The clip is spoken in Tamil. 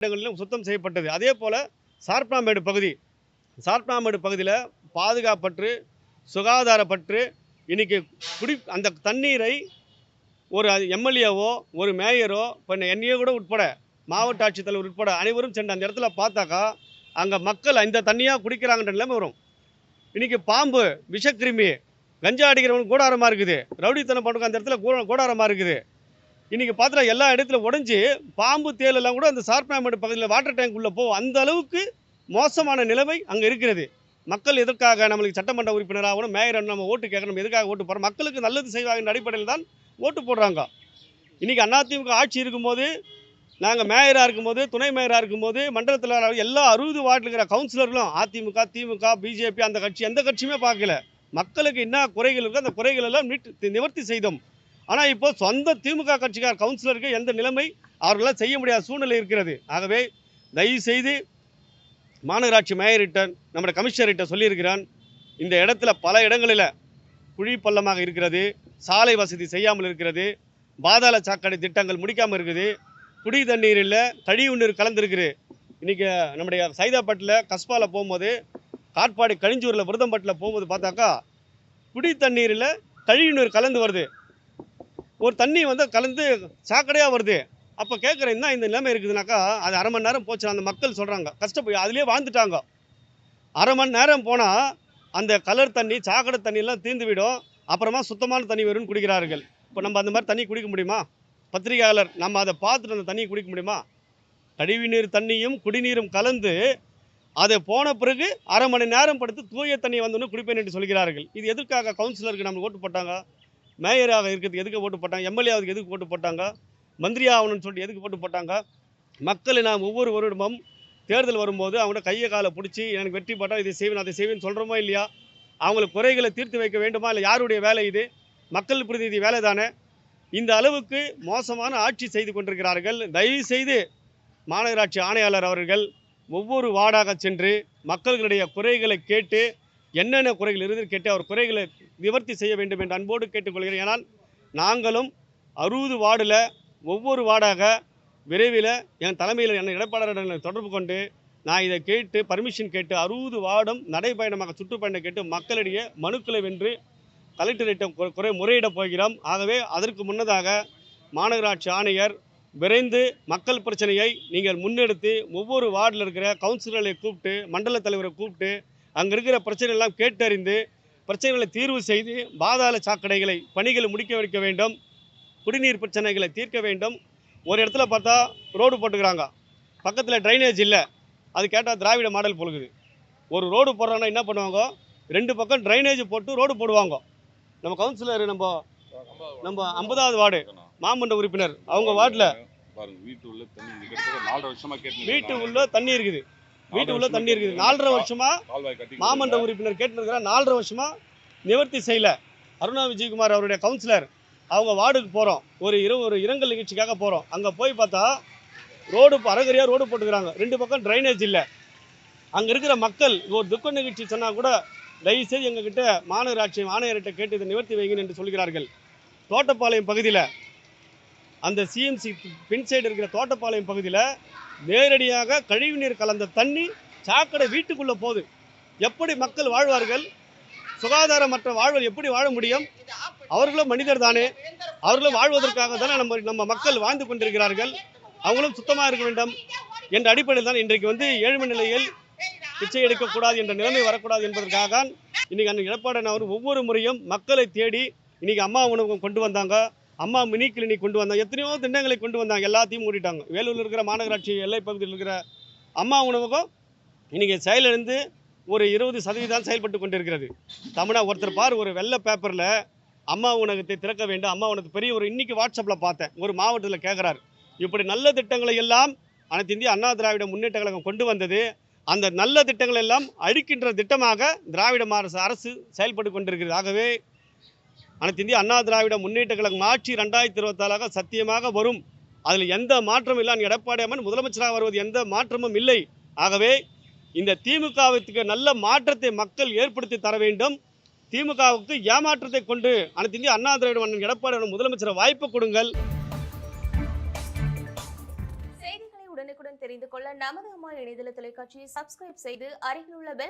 இடங்களிலும் சுத்தம் செய்யப்பட்டது. அதே போல் சார்பாமேடு பகுதி. சார்பாமேடு பகுதியில் பாதுகாப்பற்று சுகாதாரப்பற்று இன்றைக்கி குடி அந்த தண்ணீரை ஒரு எம்எல்ஏவோ ஒரு மேயரோ இப்போ என்னையோ கூட உட்பட மாவட்ட ஆட்சித்தலைவர் உட்பட அனைவரும் சென்று அந்த இடத்துல பார்த்தாக்கா அங்கே மக்கள் இந்த தண்ணியாக குடிக்கிறாங்கன்ற நிலைமை வரும். இன்றைக்கி பாம்பு விஷக்கிருமி கஞ்சா அடிக்கிறவங்க கூடாரமாக இருக்குது. ரவுடித்தனம் பண்ணுறவங்க அந்த இடத்துல கூட கூடாரமாக இருக்குது. இன்றைக்கி பார்த்தா எல்லா இடத்துல உடஞ்சி பாம்பு தேலெல்லாம் கூட அந்த சார்பனாமேடு பகுதியில் வாட்டர் டேங்க் உள்ளே போகும். அந்த அளவுக்கு மோசமான நிலைமை அங்கே இருக்கிறது. மக்கள் எதற்காக நம்மளுக்கு சட்டமன்ற உறுப்பினராகணும் மேயர் நம்ம ஓட்டு கேட்கணும் எதுக்காக ஓட்டு போகிறோம் மக்களுக்கு நல்லது செய்வாங்க அடிப்படையில் தான் ஓட்டு போடுறாங்க. இன்றைக்கி அதிமுக ஆட்சி இருக்கும்போது நாங்கள் மேயராக இருக்கும்போது துணை மேயராக இருக்கும்போது மண்டலத்தில் எல்லா அறுபது வார்டில் இருக்கிற கவுன்சிலர்களும் அதிமுக திமுக பிஜேபி அந்த கட்சி எந்த கட்சியுமே பார்க்கல. மக்களுக்கு என்ன குறைகள் இருக்கோ அந்த குறைகள் எல்லாம் நிவர்த்தி செய்தோம். ஆனால் இப்போ சொந்த திமுக கட்சிக்கார் கவுன்சிலருக்கு எந்த நிலைமை அவர்களால் செய்ய முடியாத சூழ்நிலை இருக்கிறது. ஆகவே தயவு செய்து மாநகராட்சி மேயர்கிட்ட நம்முடைய கமிஷனர்கிட்ட சொல்லியிருக்கிறான். இந்த இடத்துல பல இடங்களில் குழி பள்ளமாக இருக்கிறது சாலை வசதி செய்யாமல் இருக்கிறது பாதாள சாக்கடை திட்டங்கள் முடிக்காமல் இருக்குது குடி தண்ணீரில் கழிவு நீர் கலந்துருக்குது. இன்றைக்கி நம்முடைய சைதாப்பட்டில் கஸ்பாவில் போகும்போது காட்பாடி கழிஞ்சூரில் விருதம்பட்டில் போகும்போது பார்த்தாக்கா குடி தண்ணீரில் கழிவு நீர் கலந்து வருது. ஒரு தண்ணி வந்து கலந்து சாக்கடையாக வருது. அப்போ கேட்குறேன் என்ன இந்த நிலைமை இருக்குதுனாக்கா அது அரை மணி நேரம் போச்சு அந்த மக்கள் சொல்கிறாங்க கஷ்டப்போய் அதுலேயே வாழ்ந்துட்டாங்க. அரை மணி நேரம் போனால் அந்த கலர் தண்ணி சாக்கடை தண்ணியெல்லாம் தீர்ந்து விடும். அப்புறமா சுத்தமான தண்ணி வரும்னு குடிக்கிறார்கள். இப்போ நம்ம அந்த மாதிரி தண்ணி குடிக்க முடியுமா? பத்திரிகையாளர் நம்ம அதை பார்த்துட்டு அந்த தண்ணியை குடிக்க முடியுமா? கழிவுநீர் தண்ணியும் குடிநீரும் கலந்து அதை போன பிறகு அரை மணி நேரம் படுத்து தூய தண்ணியை வந்தோன்னு குடிப்பேன் என்று சொல்கிறார்கள். இது எதற்காக? கவுன்சிலருக்கு நம்ம ஓட்டு போட்டாங்க. மேயராக இருக்கிறதுக்கு எதுக்கு ஓட்டு போட்டாங்க? எம்எல்ஏ ஆகிறதுக்கு எதுக்கு போட்டு போட்டாங்க? மந்திரி ஆகணும்னு சொல்லிட்டு எதுக்கு போட்டு போட்டாங்க? மக்களை நாம் ஒவ்வொரு வருடமும் தேர்தல் வரும்போது அவங்கள கையை காலை பிடிச்சி எனக்கு வெற்றி போட்டால் இதை செய்வேன் அதை செய்வேன்னு சொல்கிறோமா இல்லையா? அவங்களுக்கு குறைகளை தீர்த்து வைக்க வேண்டுமா? இல்லை யாருடைய வேலை இது? மக்கள் பிரதிநிதி வேலை தானே? இந்த அளவுக்கு மோசமான ஆட்சி செய்து கொண்டிருக்கிறார்கள். தயவு செய்து மாநகராட்சி ஆணையாளர் அவர்கள் ஒவ்வொரு வார்டாக சென்று மக்களுடைய குறைகளை கேட்டு என்னென்ன குறைகள் இருந்து கேட்டு அவர் குறைகளை நிவர்த்தி செய்ய வேண்டும் என்று அன்போடு கேட்டுக்கொள்கிறேன். ஏன்னால் நாங்களும் அறுபது வார்டில் ஒவ்வொரு வார்டாக விரைவில் என் தலைமையில் என்னை இடைப்பாளரிடம் தொடர்பு கொண்டு நான் இதை கேட்டு பர்மிஷன் கேட்டு அறுபது வார்டும் நடைபயணமாக சுற்றுப்பயணம் கேட்டு மக்களிடையே மனுக்களை வென்று கலெக்டரேட்டம் குறை முறையிடப் போகிறோம். ஆகவே அதற்கு முன்னதாக மாநகராட்சி ஆணையர் விரைந்து மக்கள் பிரச்சனையை நீங்கள் முன்னெடுத்து ஒவ்வொரு வார்டில் இருக்கிற கவுன்சிலர்களை கூப்பிட்டு மண்டல தலைவரை கூப்பிட்டு அங்கே இருக்கிற பிரச்சனையெல்லாம் கேட்டறிந்து பிரச்சனைகளை தீர்வு செய்து பாதாள சாக்கடைகளை பணிகளை முடிக்க வைக்க வேண்டும். குடிநீர் பிரச்சனைகளை தீர்க்க வேண்டும். ஒரு இடத்துல பார்த்தா ரோடு போட்டுக்கிறாங்க. பக்கத்தில் ட்ரைனேஜ் இல்லை. அது கேட்டால் திராவிட மாடல் பொழுகுது ஒரு ரோடு போடுறாங்கன்னா என்ன பண்ணுவாங்க? ரெண்டு பக்கம் ட்ரைனேஜ் போட்டு ரோடு போடுவாங்க. நம்ம கவுன்சிலர் நம்ம நம்ம ஐம்பதாவது வார்டு மாமன்ற உறுப்பினர். அவங்க வார்டில் வீட்டு உள்ள தண்ணி வீட்டு உள்ள தண்ணி இருக்குது. வீட்டு உள்ள தண்ணி இருக்குது. நாலரை வருஷமா மாமன்ற உறுப்பினர் கேட்டுருக்கிற நாலரை வருஷமா நிவர்த்தி செய்யல. அருணா விஜயகுமார் அவருடைய கவுன்சிலர். அவங்க வார்டுக்கு போகிறோம் ஒரு இரு ஒரு இரங்கல் நிகழ்ச்சிக்காக போகிறோம் அங்கே போய் பார்த்தா ரோடு அறகரியாக ரோடு போட்டுக்கிறாங்க. ரெண்டு பக்கம் ட்ரைனேஜ் இல்லை. அங்கே இருக்கிற மக்கள் ஒரு துக்க நிகழ்ச்சி சொன்னால் கூட தயவுசெய்து எங்ககிட்ட மாநகராட்சி ஆணையர்கிட்ட கேட்டு இதை நிவர்த்தி வைங்க என்று சொல்கிறார்கள் தோட்டப்பாளையம் பகுதியில் அந்த சிஎம்சி பின் சைடு இருக்கிற தோட்டப்பாளையம் பகுதியில் நேரடியாக கழிவுநீர் கலந்த தண்ணி சாக்கடை வீட்டுக்குள்ளே போகுது. எப்படி மக்கள் வாழ்வார்கள்? சுகாதாரமற்ற வாழ்வு எப்படி வாழ முடியும்? அவர்களும் மனிதர் தானே. அவர்களும் வாழ்வதற்காக தானே நம்ம நம்ம மக்கள் வாழ்ந்து கொண்டிருக்கிறார்கள். அவங்களும் சுத்தமாக இருக்க வேண்டும் என்ற அடிப்படையில் தான் இன்றைக்கு வந்து ஏழ்மை நிலையில் பிச்சை எடுக்கக்கூடாது என்ற நிலைமை வரக்கூடாது என்பதற்காக இன்றைக்கி அந்த எடப்பாடி அவர் ஒவ்வொரு முறையும் மக்களை தேடி இன்றைக்கி அம்மா உணவகம் கொண்டு வந்தாங்க. அம்மா மினி கிளினிக் கொண்டு வந்தாங்க எத்தனையோ திட்டங்களை கொண்டு வந்தாங்க. எல்லாத்தையும் மூடிட்டாங்க. வேலூரில் இருக்கிற மாநகராட்சி எல்லை பகுதியில் இருக்கிற அம்மா உணவகம் இன்றைக்கி செயலிழந்து ஒரு இருபது சதவீதம் செயல்பட்டு கொண்டிருக்கிறது. தமிழா ஒருத்தர் பார் ஒரு வெள்ளை பேப்பரில் அம்மா உணவகத்தை திறக்க வேண்டும். அம்மா உணவு பெரிய ஒரு இன்னைக்கு வாட்ஸ்அப்பில் பார்த்தேன். ஒரு மாவட்டத்தில் கேட்குறாரு இப்படி நல்ல திட்டங்களை எல்லாம் அனைத்து இந்திய அண்ணா திராவிட முன்னேற்ற கழகம் கொண்டு வந்தது. அந்த நல்ல திட்டங்கள் எல்லாம் அழிக்கின்ற திட்டமாக திராவிட அரசு செயல்பட்டு கொண்டிருக்கிறது. ஆகவே அனைத்து இந்திய அண்ணா திராவிட முன்னேற்ற கழகம் ஆட்சி ரெண்டாயிரத்தி இருபத்தாலாக சத்தியமாக வரும். அதில் எந்த மாற்றமும் இல்லை. எடப்பாடி அம்மன் முதலமைச்சராக வருவது எந்த மாற்றமும் இல்லை. ஆகவே இந்த திமுகவுக்கு நல்ல மாற்றத்தை மக்கள் ஏற்படுத்தி தர வேண்டும். திமுகவுக்கு ஏமாற்றத்தை கொண்டு அனைத்து இந்திய அண்ணா திராவிட மன்னன் எடப்பாடி அண்ணன் முதலமைச்சரை வாய்ப்பு கொடுங்கள். செய்திகளை உடனுக்குடன் தெரிந்து தெரிந்து கொள்ள நமது அம்மா இணையதள தொலைக்காட்சியை சப்ஸ்கிரைப் செய்து அருகில் உள்ள பெல்